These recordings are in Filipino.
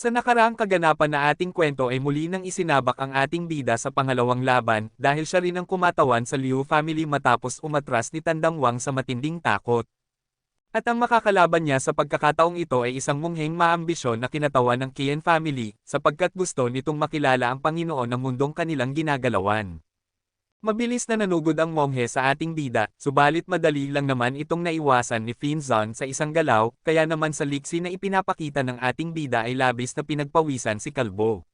Sa nakaraang kaganapan na ating kwento ay muli nang isinabak ang ating bida sa pangalawang laban dahil siya rin ang kumatawan sa Liu family matapos umatras ni Tandang Wang sa matinding takot. At ang makakalaban niya sa pagkakataong ito ay isang mungheng maambisyon na kinatawan ng Kian family sapagkat gusto nitong makilala ang Panginoon ng mundong kanilang ginagalawan. Mabilis na nanugod ang monghe sa ating bida, subalit madali lang naman itong naiwasan ni Finzon sa isang galaw, kaya naman sa liksi na ipinapakita ng ating bida ay labis na pinagpawisan si Kalbo.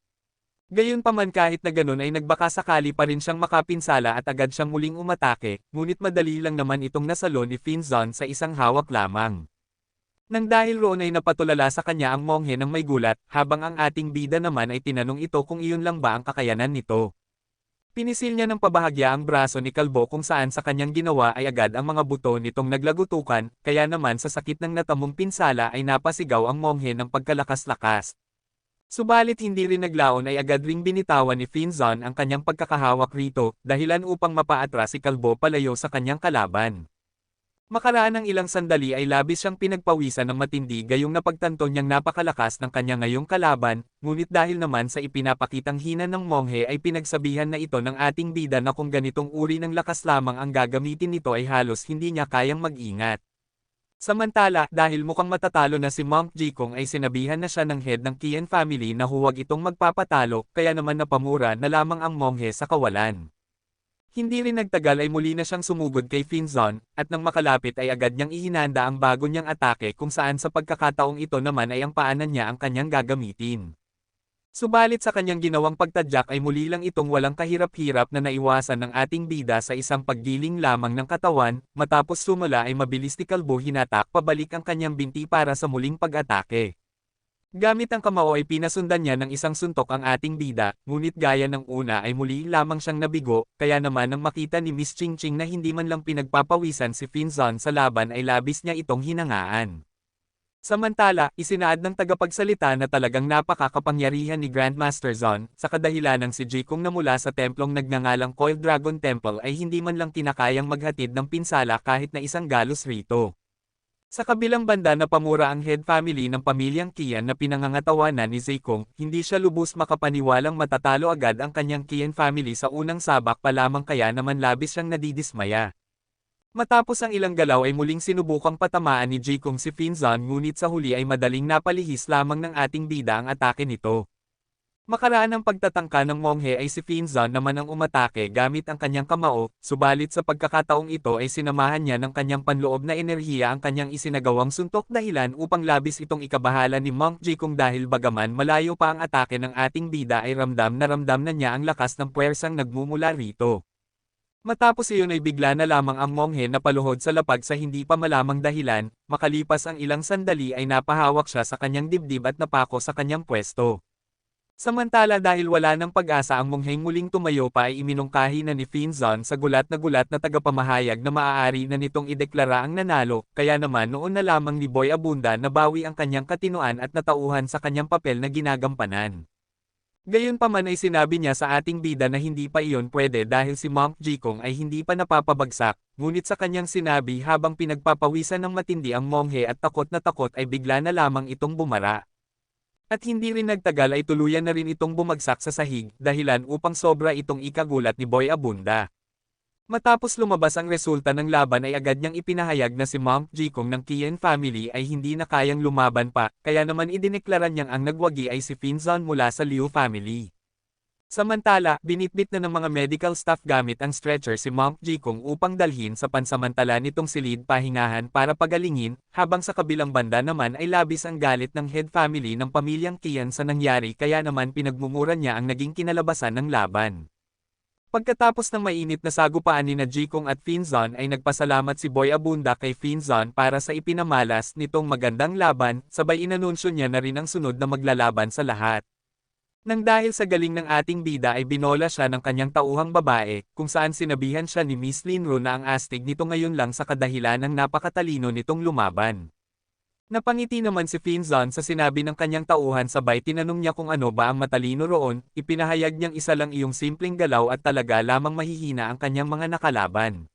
Gayunpaman kahit na ganun ay nagbaka sakali pa rin siyang makapinsala at agad siyang muling umatake, ngunit madali lang naman itong nasalo ni Finzon sa isang hawak lamang. Nang dahil roon ay napatulala sa kanya ang monghe ng may gulat, habang ang ating bida naman ay tinanong ito kung iyon lang ba ang kakayanan nito. Pinisil niya ng pabahagya ang braso ni Kalbo kung saan sa kanyang ginawa ay agad ang mga buto nitong naglagutukan, kaya naman sa sakit ng natamong pinsala ay napasigaw ang monghe ng pagkalakas-lakas. Subalit hindi rin naglaon ay agad ring binitawan ni Finzon ang kanyang pagkakahawak rito, dahilan upang mapaatras si Kalbo palayo sa kanyang kalaban. Makaraan ng ilang sandali ay labis siyang pinagpawisan ng matindi gayong napagtanto niyang napakalakas ng kanya ngayong kalaban, ngunit dahil naman sa ipinapakitang hina ng monghe ay pinagsabihan na ito ng ating bida na kung ganitong uri ng lakas lamang ang gagamitin nito ay halos hindi niya kayang mag-ingat. Samantala, dahil mukhang matatalo na si Monk Jikong ay sinabihan na siya ng head ng Kian family na huwag itong magpapatalo, kaya naman napamura na lamang ang monghe sa kawalan. Hindi rin nagtagal ay muli na siyang sumugod kay Finzon, at nang makalapit ay agad niyang ihinanda ang bago niyang atake kung saan sa pagkakataong ito naman ay ang paanan niya ang kanyang gagamitin. Subalit sa kanyang ginawang pagtadyak ay muli lang itong walang kahirap-hirap na naiwasan ng ating bida sa isang paggiling lamang ng katawan, matapos sumula ay mabilis ni Kalbo hinatak pabalik ang kanyang binti para sa muling pag-atake. Gamit ang kamao ay pinasundan niya ng isang suntok ang ating bida, ngunit gaya ng una ay muli lamang siyang nabigo, kaya naman nang makita ni Miss Ching Ching na hindi man lang pinagpapawisan si Finzon sa laban ay labis niya itong hinangaan. Samantala, isinaad ng tagapagsalita na talagang napakakapangyarihan ni Grandmaster Zon, sa kadahilanang si Jikong na mula sa templong nagngangalang Coil Dragon Temple ay hindi man lang tinakayang maghatid ng pinsala kahit na isang galos rito. Sa kabilang banda na pamura ang head family ng pamilyang Kian na pinangangatawanan ni Zeikong, hindi siya lubos makapaniwalang matatalo agad ang kanyang Kian family sa unang sabak pa lamang kaya naman labis siyang nadidismaya. Matapos ang ilang galaw ay muling sinubukang patamaan ni Jikong si Finzon ngunit sa huli ay madaling napalihis lamang ng ating bida ang atake nito. Makaraan ng pagtatangka ng monghe ay si Finzon naman ang umatake gamit ang kanyang kamao, subalit sa pagkakataong ito ay sinamahan niya ng kanyang panloob na enerhiya ang kanyang isinagawang suntok dahilan upang labis itong ikabahala ni Monk Jikong dahil bagaman malayo pa ang atake ng ating bida ay ramdam na ramdam na niya ang lakas ng puwersang nagmumula rito. Matapos iyon ay bigla na lamang ang monghe na paluhod sa lapag sa hindi pa malamang dahilan, makalipas ang ilang sandali ay napahawak siya sa kanyang dibdib at napako sa kanyang pwesto. Samantala dahil wala ng pag-asa ang mongheng muling tumayo pa ay iminungkahi na ni Finzon sa gulat na gulat na tagapamahayag na maaari na nitong ideklara ang nanalo, kaya naman noon na lamang ni Boy Abunda nabawi ang kanyang katinuan at natauhan sa kanyang papel na ginagampanan. Gayunpaman ay sinabi niya sa ating bida na hindi pa iyon pwede dahil si Monk Jikong ay hindi pa napapabagsak, ngunit sa kanyang sinabi habang pinagpapawisan ng matindi ang monghe at takot na takot ay bigla na lamang itong bumara. At hindi rin nagtagal ay tuluyan na rin itong bumagsak sa sahig, dahilan upang sobra itong ikagulat ni Boy Abunda. Matapos lumabas ang resulta ng laban ay agad niyang ipinahayag na si Monk Jikong ng Kian family ay hindi na kayang lumaban pa, kaya naman idineklara niyang ang nagwagi ay si Finzon mula sa Liu family. Samantala, binitbit na ng mga medical staff gamit ang stretcher si Monk Jikong upang dalhin sa pansamantala nitong silid pahingahan para pagalingin, habang sa kabilang banda naman ay labis ang galit ng head family ng pamilyang Kian sa nangyari kaya naman pinagmumura niya ang naging kinalabasan ng laban. Pagkatapos ng mainit na sagupaan ni na Jikong at Finzon ay nagpasalamat si Boy Abunda kay Finzon para sa ipinamalas nitong magandang laban, sabay inanunsyo niya na rin ang sunod na maglalaban sa lahat. Nang dahil sa galing ng ating bida ay binola siya ng kanyang tauhang babae, kung saan sinabihan siya ni Miss Linro na ang astig nito ngayon lang sa kadahilan ng napakatalino nitong lumaban. Napangiti naman si Finzon sa sinabi ng kanyang tauhan sabay tinanong niya kung ano ba ang matalino roon, ipinahayag niyang isa lang iyong simpleng galaw at talaga lamang mahihina ang kanyang mga nakalaban.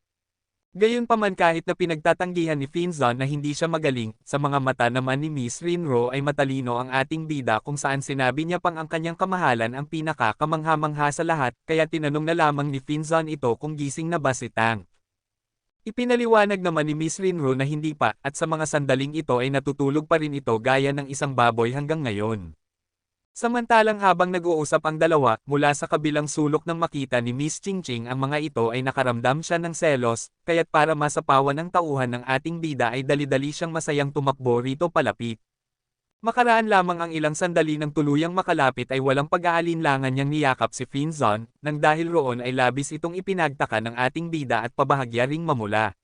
Gayunpaman kahit na pinagtatanggihan ni Finzon na hindi siya magaling, sa mga mata naman ni Miss Rinro ay matalino ang ating bida kung saan sinabi niya pang ang kanyang kamahalan ang pinakakamangha-mangha sa lahat, kaya tinanong na lamang ni Finzon ito kung gising na ba si Tang. Ipinaliwanag naman ni Miss Rinro na hindi pa, at sa mga sandaling ito ay natutulog pa rin ito gaya ng isang baboy hanggang ngayon. Samantalang habang nag-uusap ang dalawa, mula sa kabilang sulok ng makita ni Miss Chingching ang mga ito ay nakaramdam siya ng selos, kaya't para masapawan ang tauhan ng ating bida ay dali-dali siyang masayang tumakbo rito palapit. Makaraan lamang ang ilang sandali ng tuluyang makalapit ay walang pag-aalinlangan niyang niyakap si Finzon, nang dahil roon ay labis itong ipinagtaka ng ating bida at pabahagya ring mamula.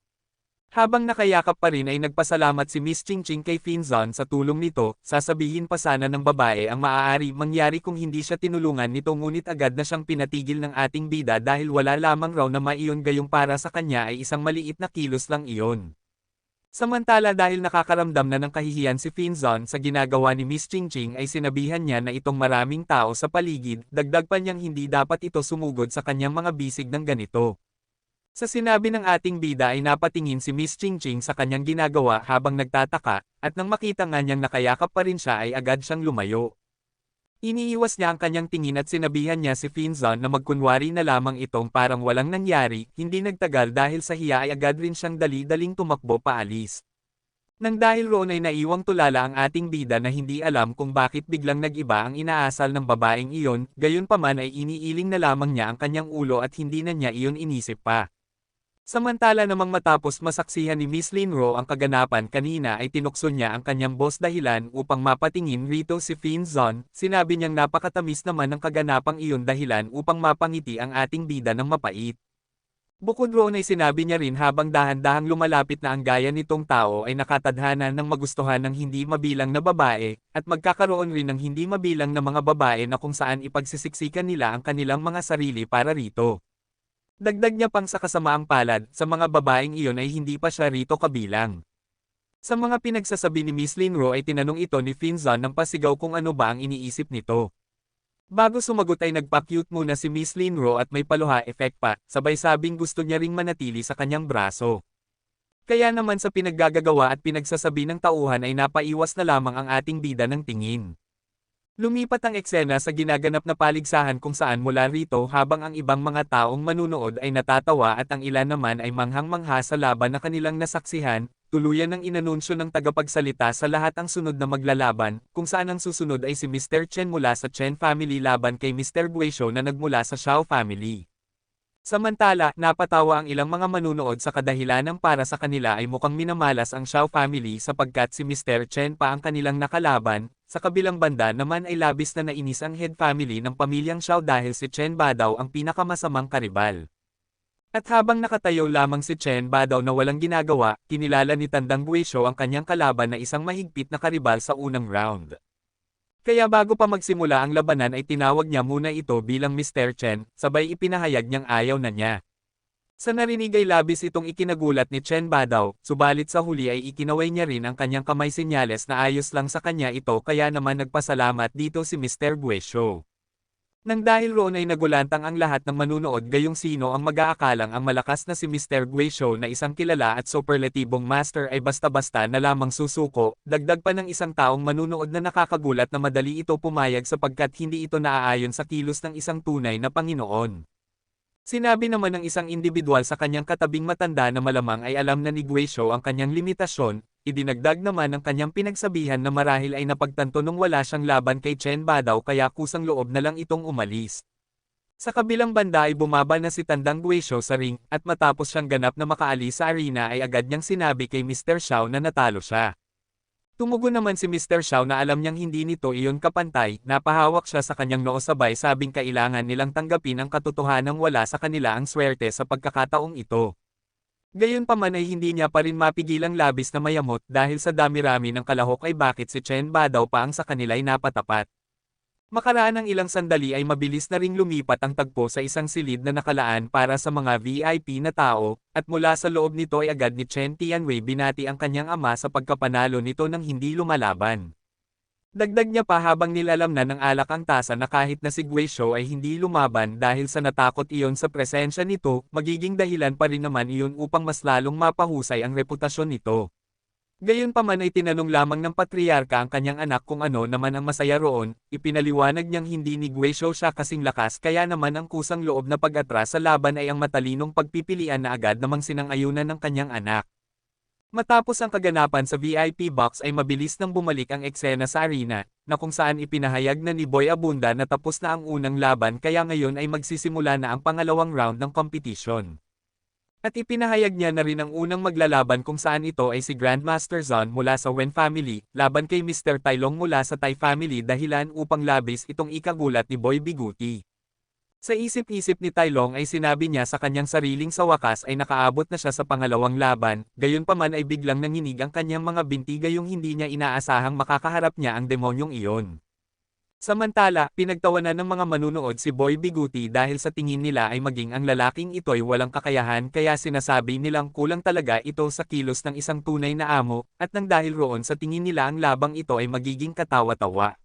Habang nakayakap pa rin ay nagpasalamat si Miss Chingching kay Finzon sa tulong nito, sasabihin pa sana ng babae ang maaari mangyari kung hindi siya tinulungan nito ngunit agad na siyang pinatigil ng ating bida dahil wala lamang raw na maiyon gayong para sa kanya ay isang maliit na kilos lang iyon. Samantala dahil nakakaramdam na ng kahihiyan si Finzon sa ginagawa ni Miss Chingching ay sinabihan niya na itong maraming tao sa paligid, dagdag pa niyang hindi dapat ito sumugod sa kanyang mga bisig ng ganito. Sa sinabi ng ating bida ay napatingin si Miss Chingching sa kanyang ginagawa habang nagtataka, at nang makita nga niyang nakayakap pa rin siya ay agad siyang lumayo. Iniiwas niya ang kanyang tingin at sinabihan niya si Finzon na magkunwari na lamang itong parang walang nangyari, hindi nagtagal dahil sa hiya ay agad rin siyang dali-daling tumakbo paalis. Nang dahil roon ay naiwang tulala ang ating bida na hindi alam kung bakit biglang nag-iba ang inaasal ng babaeng iyon, gayon pa man ay iniiling na lamang niya ang kanyang ulo at hindi na niya iyon inisip pa. Samantala namang matapos masaksihan ni Miss Linro ang kaganapan kanina ay tinukso niya ang kanyang boss dahilan upang mapatingin rito si Finzon, sinabi niyang napakatamis naman ng kaganapang iyon dahilan upang mapangiti ang ating bida ng mapait. Bukod roon ay sinabi niya rin habang dahan-dahang lumalapit na ang gaya nitong tao ay nakatadhana ng magustuhan ng hindi mabilang na babae, at magkakaroon rin ng hindi mabilang na mga babae na kung saan ipagsisiksikan nila ang kanilang mga sarili para rito. Dagdag niya pang sa kasamaang palad, sa mga babaeng iyon ay hindi pa siya rito kabilang. Sa mga pinagsasabi ni Miss Linro ay tinanong ito ni Finzon ng pasigaw kung ano ba ang iniisip nito. Bago sumagot ay nagpa-cute muna si Miss Linro at may paluha effect pa, sabay sabing gusto niya ring manatili sa kanyang braso. Kaya naman sa pinaggagagawa at pinagsasabi ng tauhan ay napaiwas na lamang ang ating bida ng tingin. Lumipat ang eksena sa ginaganap na paligsahan kung saan mula rito habang ang ibang mga taong manunood ay natatawa at ang ilan naman ay manghang-mangha sa laban na kanilang nasaksihan, tuluyan ng inanunsyo ng tagapagsalita sa lahat ang sunod na maglalaban, kung saan ang susunod ay si Mr. Chen mula sa Chen family laban kay Mr. Guizhou na nagmula sa Xiao family. Samantala, napatawa ang ilang mga manunood sa kadahilanang para sa kanila ay mukhang minamalas ang Xiao family sapagkat si Mr. Chen pa ang kanilang nakalaban, sa kabilang banda naman ay labis na nainis ang head family ng pamilyang Xiao dahil si Chen Ba daw ang pinakamasamang karibal. At habang nakatayo lamang si Chen Ba daw na walang ginagawa, kinilala ni Tandang Guizhou ang kanyang kalaban na isang mahigpit na karibal sa unang round. Kaya bago pa magsimula ang labanan ay tinawag niya muna ito bilang Mr. Chen, sabay ipinahayag niyang ayaw na niya. Sa narinig ay labis itong ikinagulat ni Chen Badaw, subalit sa huli ay ikinaway niya rin ang kanyang kamay senyales na ayos lang sa kanya ito kaya naman nagpasalamat dito si Mr. Guesho. Nang dahil roon ay nagulantang ang lahat ng manunood gayong sino ang mag-aakalang ang malakas na si Mr. Guesho na isang kilala at superlatibong master ay basta-basta na lamang susuko, dagdag pa ng isang taong manunood na nakakagulat na madali ito pumayag sapagkat hindi ito naaayon sa kilos ng isang tunay na Panginoon. Sinabi naman ng isang individual sa kanyang katabing matanda na malamang ay alam na ni Guizhou ang kanyang limitasyon, idinagdag naman ng kanyang pinagsabihan na marahil ay napagtanto nung wala siyang laban kay Chen Badaw kaya kusang loob na lang itong umalis. Sa kabilang banda ay bumaba na si Tandang Guizhou sa ring, at matapos siyang ganap na makaalis sa arena ay agad niyang sinabi kay Mr. Xiao na natalo siya. Tumugon naman si Mr. Xiao na alam niyang hindi nito iyon kapantay, napahawak siya sa kanyang noo sabay sabing kailangan nilang tanggapin ang katotohanang wala sa kanila ang swerte sa pagkakataong ito. Gayunpaman ay hindi niya pa rin mapigilang labis na mayamot dahil sa dami-rami ng kalahok ay bakit si Chen Ba daw pa ang sa kanila'y napatapat. Makaraan ng ilang sandali ay mabilis na ring lumipat ang tagpo sa isang silid na nakalaan para sa mga VIP na tao, at mula sa loob nito ay agad ni Chen Tianwei binati ang kanyang ama sa pagkapanalo nito ng hindi lumalaban. Dagdag niya pa habang nilalam na ng alak ang tasa na kahit na si Guizhou ay hindi lumaban dahil sa natakot iyon sa presensya nito, magiging dahilan pa rin naman iyon upang mas lalong mapahusay ang reputasyon nito. Gayunpaman ay tinanong lamang ng patriarka ang kanyang anak kung ano naman ang masaya roon, ipinaliwanag niyang hindi ni Guizhou siya kasing lakas kaya naman ang kusang loob na pag-atras sa laban ay ang matalinong pagpipilian na agad namang sinang-ayunan ng kanyang anak. Matapos ang kaganapan sa VIP box ay mabilis nang bumalik ang eksena sa arena, na kung saan ipinahayag na ni Boy Abunda na tapos na ang unang laban kaya ngayon ay magsisimula na ang pangalawang round ng competition. At ipinahayag niya na rin ang unang maglalaban kung saan ito ay si Grandmaster Zon mula sa Wen family, laban kay Mr. Tailong mula sa Tai family dahilan upang labis itong ikagulat ni Boy Biguti. Sa isip-isip ni Tailong ay sinabi niya sa kanyang sariling sa wakas ay nakaabot na siya sa pangalawang laban, gayon pa man ay biglang nanginig ang kanyang mga binti gayong hindi niya inaasahang makakaharap niya ang demonyong iyon. Samantala, pinagtawanan ng mga manunood si Boy Biguti dahil sa tingin nila ay maging ang lalaking ito'y walang kakayahan kaya sinasabi nilang kulang talaga ito sa kilos ng isang tunay na amo, at nang dahil roon sa tingin nila ang labang ito ay magiging katawa-tawa.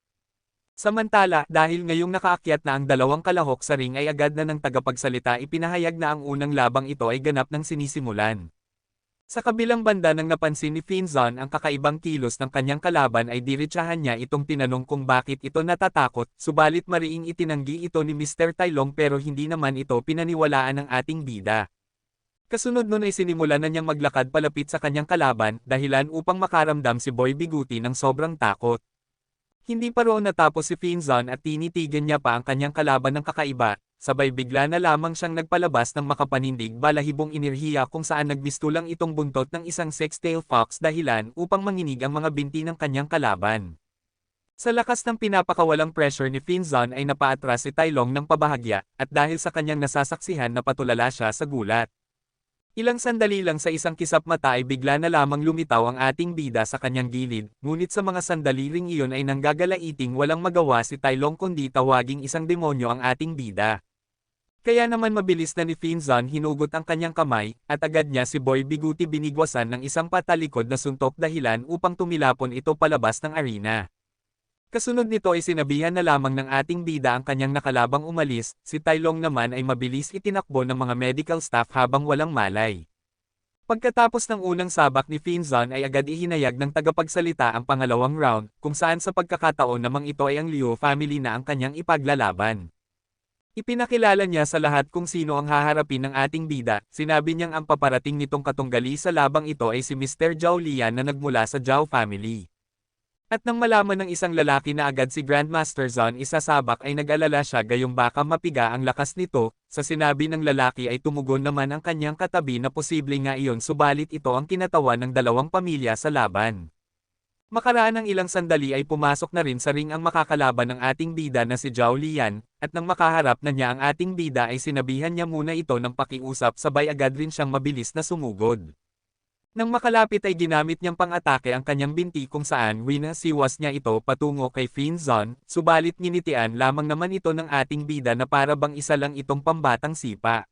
Samantala, dahil ngayong nakaakyat na ang dalawang kalahok sa ring ay agad na ng tagapagsalita ipinahayag na ang unang labang ito ay ganap ng sinisimulan. Sa kabilang banda nang napansin ni Finzon ang kakaibang kilos ng kanyang kalaban ay diretsahan niya itong tinanong kung bakit ito natatakot, subalit mariing itinanggi ito ni Mr. Tailong pero hindi naman ito pinaniwalaan ng ating bida. Kasunod nun ay sinimulan na niyang maglakad palapit sa kanyang kalaban, dahilan upang makaramdam si Boy Biguti ng sobrang takot. Hindi pa roon natapos si Finzon at tinitigan niya pa ang kanyang kalaban ng kakaiba, sabay bigla na lamang siyang nagpalabas ng makapanindig balahibong enerhiya kung saan nagbistulang itong buntot ng isang sextail fox dahilan upang manginig ang mga binti ng kanyang kalaban. Sa lakas ng pinapakawalang pressure ni Finzon ay napaatras si Tailong ng pabahagya, at dahil sa kanyang nasasaksihan na patulala siya sa gulat. Ilang sandali lang sa isang kisap mata ay bigla na lamang lumitaw ang ating bida sa kanyang gilid, ngunit sa mga sandali ring iyon ay nanggagalaiting walang magawa si Tailong kundi tawaging isang demonyo ang ating bida. Kaya naman mabilis na ni Finzon hinugot ang kanyang kamay, at agad niya si Boy Biguti binigwasan ng isang patalikod na suntok dahilan upang tumilapon ito palabas ng arena. Kasunod nito ay sinabihan na lamang ng ating bida ang kanyang nakalabang umalis, si Tailong naman ay mabilis itinakbo ng mga medical staff habang walang malay. Pagkatapos ng unang sabak ni Finzon ay agad ihinayag ng tagapagsalita ang pangalawang round, kung saan sa pagkakataon namang ito ay ang Liu family na ang kanyang ipaglalaban. Ipinakilala niya sa lahat kung sino ang haharapin ng ating bida, sinabi niyang ang paparating nitong katunggali sa labang ito ay si Mr. Zhao Lian na nagmula sa Zhao family. At nang malaman ng isang lalaki na agad si Grandmaster Zon isasabak ay nag-alala siya gayong baka mapiga ang lakas nito, sa sinabi ng lalaki ay tumugon naman ang kanyang katabi na posible nga iyon subalit ito ang kinatawa ng dalawang pamilya sa laban. Makaraan ng ilang sandali ay pumasok na rin sa ring ang makakalaban ng ating bida na si Zhao Lian, at nang makaharap na niya ang ating bida ay sinabihan niya muna ito ng pakiusap sabay agad rin siyang mabilis na sumugod. Nang makalapit ay ginamit niyang pang-atake ang kanyang binti kung saan winasiwas niya ito patungo kay Finzon, subalit nginitian lamang naman ito ng ating bida na para bang isa lang itong pambatang sipa.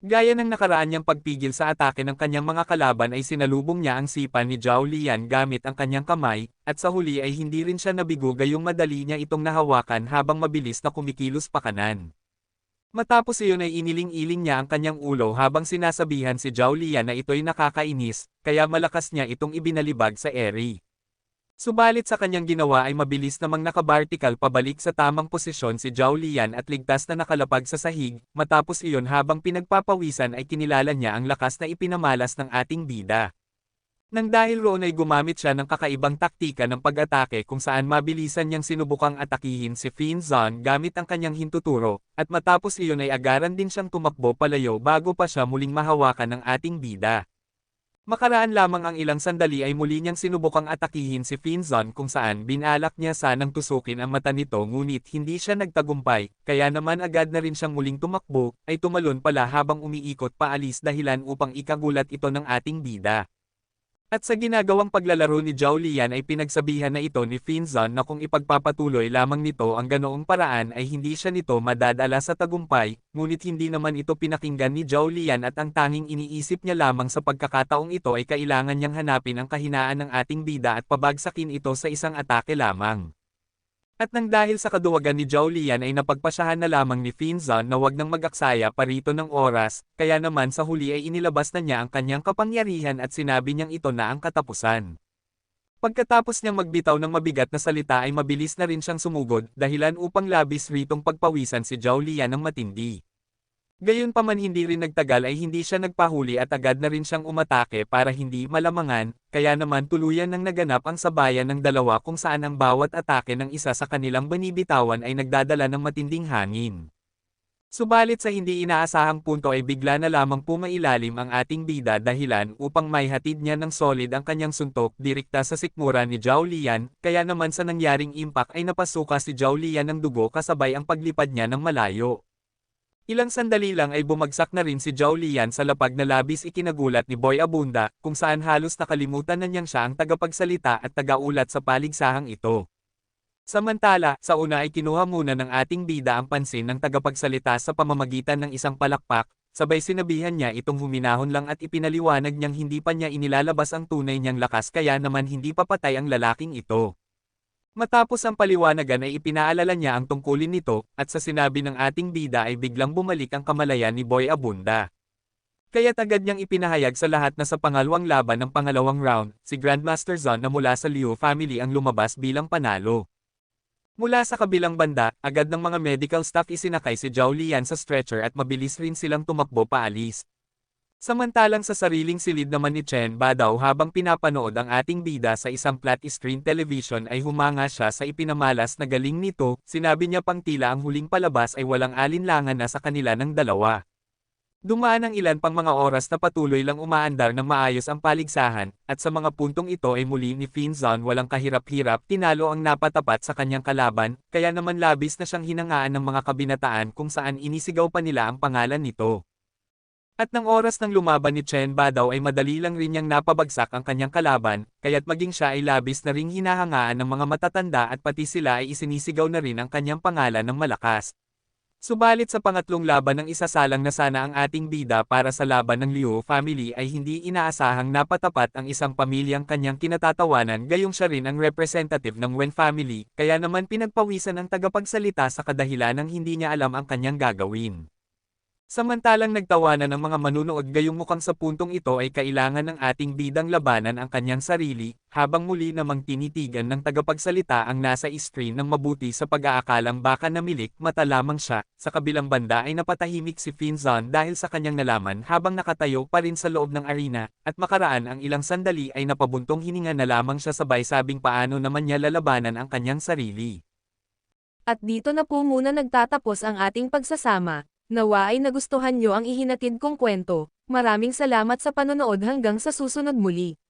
Gaya ng nakaraan niyang pagpigil sa atake ng kanyang mga kalaban ay sinalubong niya ang sipa ni Zhao Lian gamit ang kanyang kamay, at sa huli ay hindi rin siya nabigo gayong madali niya itong nahawakan habang mabilis na kumikilos pa kanan. Matapos iyon ay iniling-iling niya ang kanyang ulo habang sinasabihan si Zhao Lian na ito'y nakakainis, kaya malakas niya itong ibinalibag sa eri. Subalit sa kanyang ginawa ay mabilis namang nakabartikal pabalik sa tamang posisyon si Zhao Lian at ligtas na nakalapag sa sahig, matapos iyon habang pinagpapawisan ay kinilala niya ang lakas na ipinamalas ng ating bida. Nang dahil roon ay gumamit siya ng kakaibang taktika ng pag-atake kung saan mabilisan niyang sinubukang atakihin si Finzon gamit ang kanyang hintuturo, at matapos iyon ay agaran din siyang tumakbo palayo bago pa siya muling mahawakan ng ating bida. Makaraan lamang ang ilang sandali ay muli niyang sinubukang atakihin si Finzon kung saan binalak niya sanang tusukin ang mata nito ngunit hindi siya nagtagumpay, kaya naman agad na rin siyang muling tumakbo, ay tumalon pala habang umiikot paalis dahilan upang ikagulat ito ng ating bida. At sa ginagawang paglalaro ni Zhao Lian ay pinagsabihan na ito ni Finzon na kung ipagpapatuloy lamang nito ang ganoong paraan ay hindi siya nito madadala sa tagumpay, ngunit hindi naman ito pinakinggan ni Zhao Lian at ang tanging iniisip niya lamang sa pagkakataong ito ay kailangan niyang hanapin ang kahinaan ng ating bida at pabagsakin ito sa isang atake lamang. At nang dahil sa kaduwagan ni Zhao ay napagpasyahan na lamang ni Finzon na wag nang mag-aksaya pa rito ng oras, kaya naman sa huli ay inilabas na niya ang kanyang kapangyarihan at sinabi niyang ito na ang katapusan. Pagkatapos niyang magbitaw ng mabigat na salita ay mabilis na rin siyang sumugod, dahilan upang labis ritong pagpawisan si Zhao Lian ng matindi. Gayunpaman hindi rin nagtagal ay hindi siya nagpahuli at agad na rin siyang umatake para hindi malamangan, kaya naman tuluyan nang naganap ang sabayan ng dalawa kung saan ang bawat atake ng isa sa kanilang banibitawan ay nagdadala ng matinding hangin. Subalit sa hindi inaasahang punto ay bigla na lamang pumailalim ang ating bida dahilan upang may hatid niya ng solid ang kanyang suntok direkta sa sikmura ni Zhao Lian, kaya naman sa nangyaring impact ay napasuka si Zhao Lian ng dugo kasabay ang paglipad niya ng malayo. Ilang sandali lang ay bumagsak na rin si Zhao Lian sa lapag na labis ikinagulat ni Boy Abunda, kung saan halos nakalimutan na niyang siya ang tagapagsalita at tagaulat sa paligsahang ito. Samantala, sa una ay kinuha muna ng ating bida ang pansin ng tagapagsalita sa pamamagitan ng isang palakpak, sabay sinabihan niya itong huminahon lang at ipinaliwanag niyang hindi pa niya inilalabas ang tunay niyang lakas kaya naman hindi papatay ang lalaking ito. Matapos ang paliwanagan ay ipinaalala niya ang tungkulin nito, at sa sinabi ng ating bida ay biglang bumalik ang kamalayan ni Boy Abunda. Kaya't agad niyang ipinahayag sa lahat na sa pangalawang laban ng pangalawang round, si Grandmaster Zon na mula sa Liu family ang lumabas bilang panalo. Mula sa kabilang banda, agad ng mga medical staff isinakay si Zhao Lian sa stretcher at mabilis rin silang tumakbo paalis. Samantalang sa sariling silid naman ni Chen Badaw habang pinapanood ang ating bida sa isang flat screen television ay humanga siya sa ipinamalas na galing nito, sinabi niya pang tila ang huling palabas ay walang alinlangan na sa kanila ng dalawa. Dumaan ang ilan pang mga oras na patuloy lang umaandar ng maayos ang paligsahan, at sa mga puntong ito ay muli ni Finzon walang kahirap-hirap tinalo ang napatapat sa kanyang kalaban, kaya naman labis na siyang hinangaan ng mga kabinataan kung saan inisigaw pa nila ang pangalan nito. At ng oras ng lumaban ni Chen Badaw ay madali lang rin niyang napabagsak ang kanyang kalaban, kaya't maging siya ay labis na ring hinahangaan ng mga matatanda at pati sila ay isinisigaw na rin ang kanyang pangalan ng malakas. Subalit sa pangatlong laban ng isasalang na sana ang ating bida para sa laban ng Liu family ay hindi inaasahang napatapat ang isang pamilyang kanyang kinatatawanan gayong siya rin ang representative ng Wen family, kaya naman pinagpawisan ang tagapagsalita sa kadahilan ng hindi niya alam ang kanyang gagawin. Samantalang nagtawanan ng mga manunood gayong mukhang sa puntong ito ay kailangan ng ating bidang labanan ang kanyang sarili, habang muli namang tinitigan ng tagapagsalita ang nasa screen ng mabuti sa pag-aakalang baka namilik mata lamang siya, sa kabilang banda ay napatahimik si Finzon dahil sa kanyang nalaman habang nakatayo pa rin sa loob ng arena, at makaraan ang ilang sandali ay napabuntong hininga na lamang siya sabay sabing paano naman niya lalabanan ang kanyang sarili. At dito na po muna nagtatapos ang ating pagsasama. Nawa ay nagustuhan nyo ang ihinatid kong kwento. Maraming salamat sa panonood hanggang sa susunod muli.